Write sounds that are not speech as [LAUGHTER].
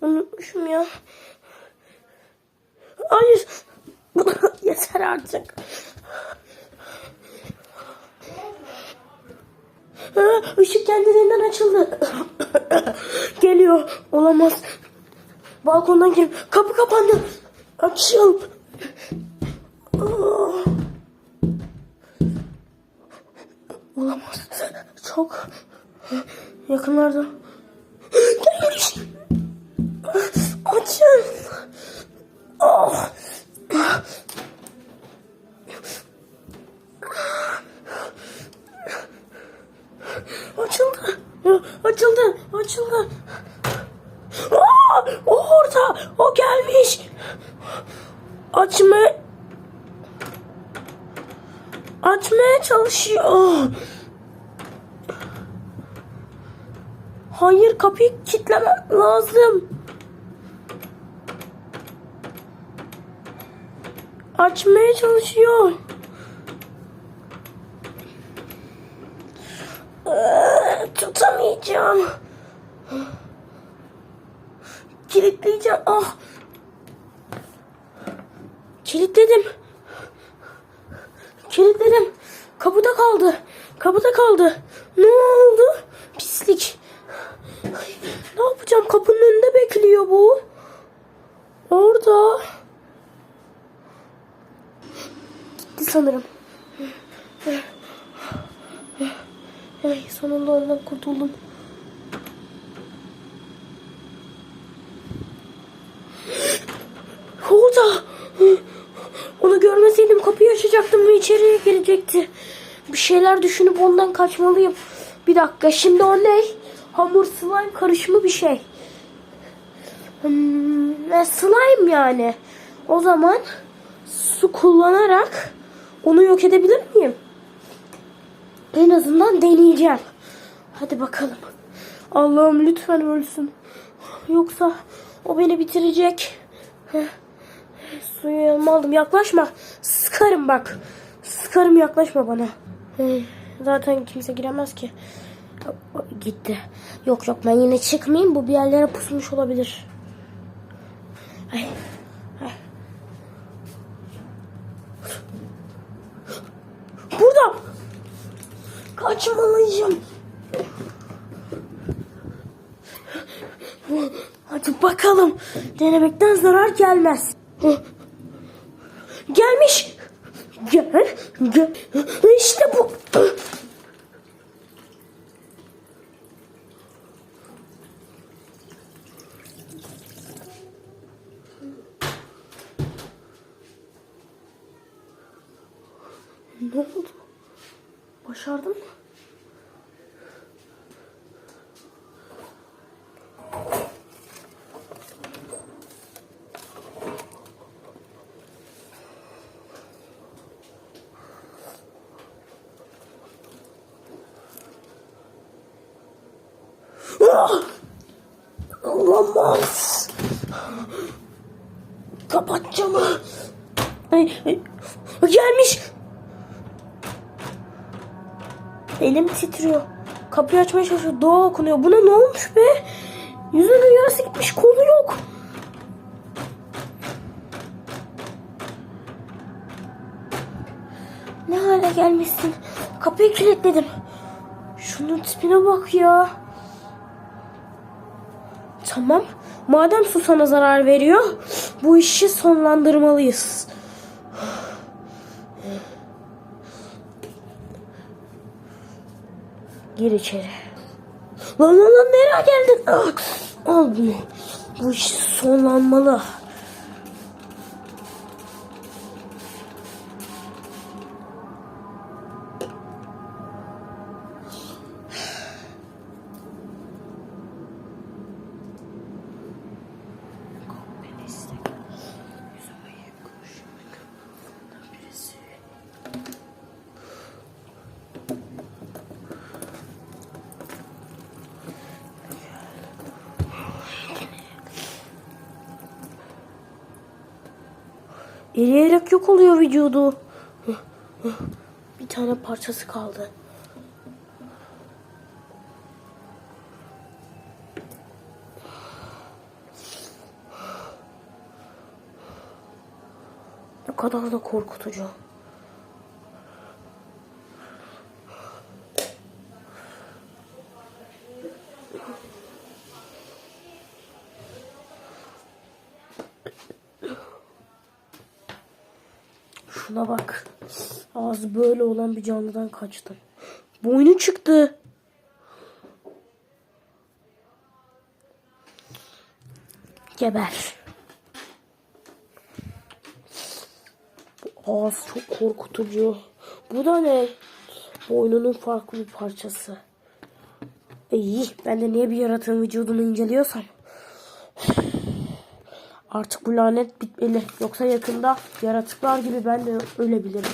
Unutmuşum ya. Hayır. [LAUGHS] Yeter artık. Ha, Işık kendiliğinden açıldı. [COUGHS] Geliyor. Olamaz. Balkondan gel. Kapı kapandı. Açıl. Olamaz. Çok yakınlarda. Açıldı. Açıldı. Açıldı. Aa, o orada. O gelmiş. Açma. Açmaya çalışıyor. Hayır kapıyı kilitlemem lazım. Açmaya çalışıyor. Ee, Tutamayacağım. Kilitleyeceğim. Ah. Kilitledim. Kilitledim. Kapıda kaldı. Kapıda kaldı. Ne oldu? Pislik. Ne yapacağım? Kapının önünde bekliyor bu. Orada. Gitti sanırım. Ay, sonunda ondan kurtuldum. Orada. Onu görmeseydim kapıyı açacaktım ve içeriye girecekti. Bir şeyler düşünüp ondan kaçmalıyım. Bir dakika şimdi o ne? Hamur slime karışımı bir şey. Hmm, slime yani. O zaman su kullanarak onu yok edebilir miyim? En azından deneyeceğim. Hadi bakalım. Allah'ım lütfen ölsün. Yoksa o beni bitirecek. Heh. Suyu yanıma aldım. Yaklaşma. Sıkarım bak. Sıkarım yaklaşma bana. Zaten kimse giremez ki. Gitti. Yok yok ben yine çıkmayayım. Bu bir yerlere pusmuş olabilir. Ay. Kaçmalıyım. Hadi bakalım. Denemekten zarar gelmez. Gelmiş. Gel. Gel. İşte bu. Ne oldu? Başardın mı? Olamaz. Kapat camı. Ay, ay. Gelmiş. Elim titriyor. Kapıyı açmaya çalışıyor. Dua okunuyor. Buna ne olmuş be? Yüzünün yarısı gitmiş. Kolu yok. Ne hale gelmişsin? Kapıyı kilitledim. Şunun tipine bak ya. Tamam. Madem su sana zarar veriyor, bu işi sonlandırmalıyız. Gir içeri. Lan lan lan nereye geldin? Al bunu. Bu iş sonlanmalı. eriyerek yok oluyor vücudu. Bir tane parçası kaldı. Ne kadar da korkutucu. Şuna bak. Ağzı böyle olan bir canlıdan kaçtım. Boynu çıktı. Geber. Bu ağız çok korkutucu. Bu da ne? Boynunun farklı bir parçası. İyi, ben de niye bir yaratığın vücudunu inceliyorsam. Artık bu lanet bitmeli. Yoksa yakında yaratıklar gibi ben de ölebilirim.